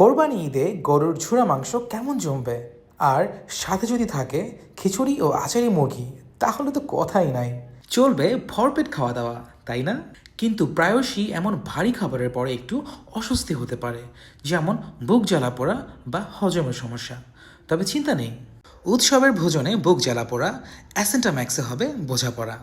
কোরবানি ঈদে গরুর ঝুরা মাংস কেমন জমবে? আর সাথে যদি থাকে খিচুড়ি ও আচারি মুরগি, তাহলে তো কথাই নাই। চলবে ভরপেট খাওয়া দাওয়া তাই না? কিন্তু প্রায়শই এমন ভারী খাবারের পরে একটু অস্বস্তি হতে পারে, যেমন বুক জ্বালা পোড়া বা হজমের সমস্যা। তবে চিন্তা নেই, উৎসবের ভোজনে বুক জ্বালা পোড়া, অ্যাসেন্টাম্যাক্সে হবে বোঝাপড়া।